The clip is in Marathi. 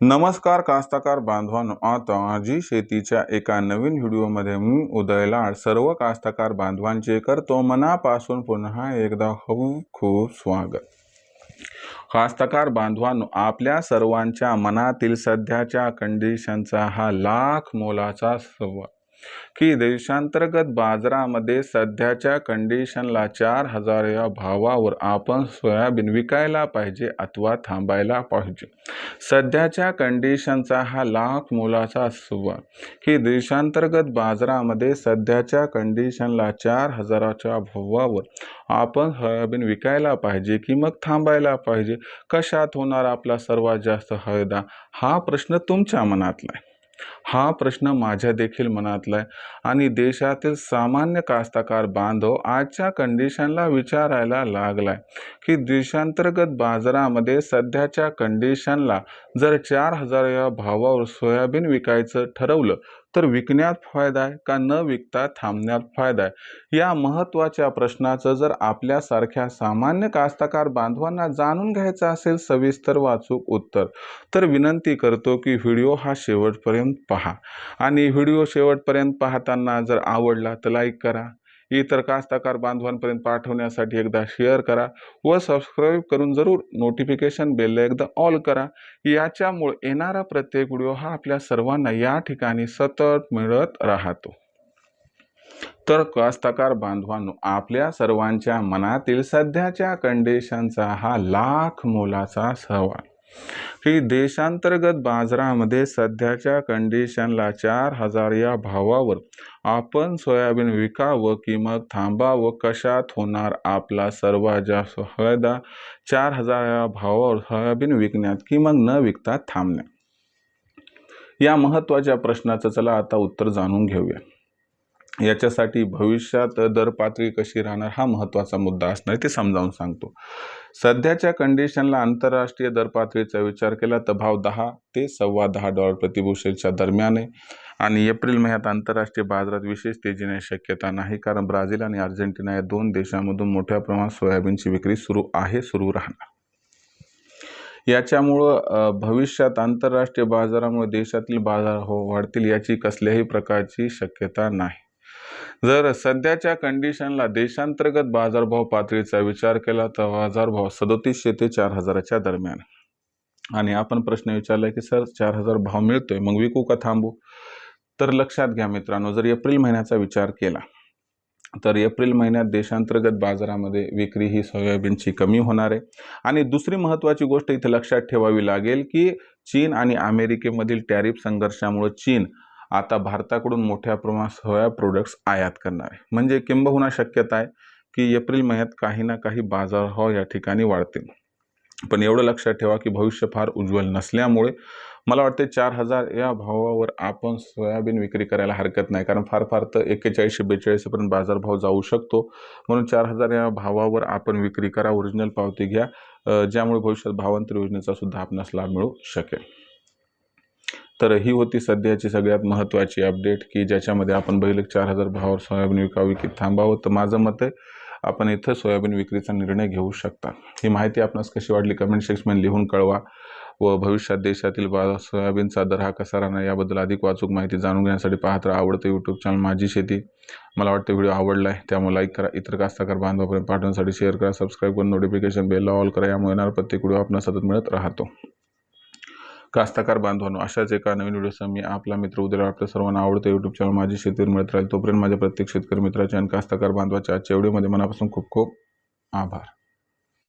नमस्कार कास्ताकार बांधवांनो. आता आजी शेतीच्या एका नवीन व्हिडिओमध्ये मी उदयलाड सर्व कास्ताकार बांधवांचे करतो मनापासून पुन्हा एकदा खूप खूप स्वागत. कास्ताकार बांधवांनो आपल्या सर्वांच्या मनातील सध्याच्या कंडिशनचा हा लाख मोलाचा संवाद की देशांतर्गत बाजारामध्ये सध्याच्या कंडिशनला चार हजार या भावावर आपण सोयाबीन विकायला पाहिजे अथवा थांबायला पाहिजे. सध्याच्या कंडिशनचा हा लाख मोलाचा सुवा की देशांतर्गत बाजारामध्ये सध्याच्या कंडिशनला चार हजाराच्या भावावर आपण सोयाबीन विकायला पाहिजे की मग थांबायला पाहिजे? कशात होणार आपला सर्वात जास्त फायदा? हा प्रश्न तुमच्या मनातला आहे. हा प्रश्न माझ्या देखील मनातला आहे आणि देशातील सामान्य कास्ताकार बांधव आजच्या कंडिशनला विचारायला लागलाय की देशांतर्गत बाजारामध्ये सध्याच्या कंडिशनला जर चार हजार या भावावर सोयाबीन विकायचं ठरवलं तर विकण्यात फायदा आहे का न विकता थांबण्यात फायदा आहे? या महत्त्वाच्या प्रश्नाचं जर आपल्यासारख्या सामान्य कास्ताकार बांधवांना जाणून घ्यायचं असेल सविस्तर वाचूक उत्तर तर विनंती करतो की व्हिडिओ हा शेवटपर्यंत पहा. आणि व्हिडिओ शेवटपर्यंत पाहताना जर आवडला तर लाईक करा. इतर कास्तकार बांधवांपर्यंत पाठवण्यासाठी एकदा शेअर करा व सबस्क्राईब करून जरूर नोटिफिकेशन बेलला एकदा ऑल करा. याच्यामुळे येणारा प्रत्येक व्हिडिओ हा आपल्या सर्वांना या ठिकाणी सतत मिळत राहतो. तर कास्तकार बांधवांनो आपल्या सर्वांच्या मनातील सध्याच्या कंडिशनचा हा लाख मोलाचा सवाल. की देशांतर्गत बाजारामध्ये सध्याच्या कंडिशनला चार हजार या भावावर आपण सोयाबीन विकावं किंमत मग थांबावं कशात होणार आपला सर्वात जास्त फायदा? चार हजार या भावावर सोयाबीन विकण्यात की न विकता थांबण्यात. या महत्त्वाच्या प्रश्नाचं चला आता उत्तर जाणून घेऊया. याच्यासाठी भविष्यात दर पातळी कशी राहणार हा महत्त्वाचा मुद्दा असणार आहे ते समजावून सांगतो. सध्याच्या कंडिशनला आंतरराष्ट्रीय दर पातळीचा विचार केला तर भाव दहा ते सव्वा दहा डॉलर प्रतिबुशेलच्या दरम्यान आहे. आणि एप्रिल महिन्यात आंतरराष्ट्रीय बाजारात विशेष तेजीने शक्यता नाही कारण ब्राझील आणि अर्जेंटिना या दोन देशांमधून मोठ्या प्रमाणात सोयाबीनची विक्री सुरू आहे सुरू राहणार. याच्यामुळं भविष्यात आंतरराष्ट्रीय बाजारामुळे देशातील बाजार हो वाढतील याची कसल्याही प्रकारची शक्यता नाही. जर सध्याच्या कंडिशनला देशांतर्गत बाजारभाव पातळीचा विचार केला तर बाजारभाव सदोतीसशे ते चार हजाराच्या दरम्यान. आणि आपण प्रश्न विचारला की सर चार हजार भाव मिळतोय मग विकू का थांबू? तर लक्षात घ्या मित्रांनो जर एप्रिल महिन्याचा विचार केला तर एप्रिल महिन्यात देशांतर्गत बाजारामध्ये विक्री ही सोयाबीनची कमी होणार आहे. आणि दुसरी महत्त्वाची गोष्ट इथे लक्षात ठेवावी लागेल की चीन आणि अमेरिकेमधील टॅरिफ संघर्षामुळे चीन आता भारताकडून मोठ्या प्रमाणात सोया प्रोडक्ट्स आयात करणार आहे. म्हणजे किंबहुना शक्यता आहे की एप्रिल महिन्यात काही ना काही बाजारभाव या ठिकाणी वाढतील. पण एवढं लक्षात ठेवा की भविष्य फार उज्ज्वल नसल्यामुळे मला वाटते चार हजार या भावावर आपण सोयाबीन विक्री करायला हरकत नाही. कारण फार फार तर एक्केचाळीसशे बेचाळीसपर्यंत बाजारभाव जाऊ शकतो. म्हणून चार हजार या भावावर आपण विक्री करा ओरिजिनल पावती घ्या ज्यामुळे भविष्यात भावांतर योजनेचा सुद्धा आपणास लाभ मिळू शकेल. तर ही होती सध्याची सगळ्यात महत्त्वाची अपडेट की ज्याच्यामध्ये आपण बैलक चार हजार भावावर सोयाबीन विकावं की थांबावं. तर माझं मत आहे आपण इथं सोयाबीन विक्रीचा निर्णय घेऊ शकता. ही माहिती आपणास कशी वाटली कमेंट सेक्शनमध्ये लिहून कळवा व भविष्यात देशातील बा सोयाबीनचा दर हा कसा राहणार याबद्दल अधिक वाचूक माहिती जाणून घेण्यासाठी पाहत राहा आवडतं यूट्यूब चॅनल माझी शेती. मला वाटतं व्हिडिओ आवडला आहे त्यामुळे लाईक करा इतर कास्ताकार बांधवापर्यंत पाठवण्यासाठी शेअर करा सबस्क्राईब करून नोटिफिकेशन बेलला ऑल करा यामुळे येणार प्रत्येक व्हिडिओ आपण सतत मिळत राहतो. कास्ताकार बांधवांनो अशाच एका नवीन व्हिडिओसह मी आपला मित्र उद्या आपल्या सर्वांना आवडतं यूट्यूब चॅनल माझी शेतीवर मिळत राहील. तोपर्यंत माझ्या प्रत्येक शेतकरी मित्राच्या आणि कास्तकार बांधवाच्या आजच्या व्हिडिओमध्ये मनापासून खूप खूप आभार.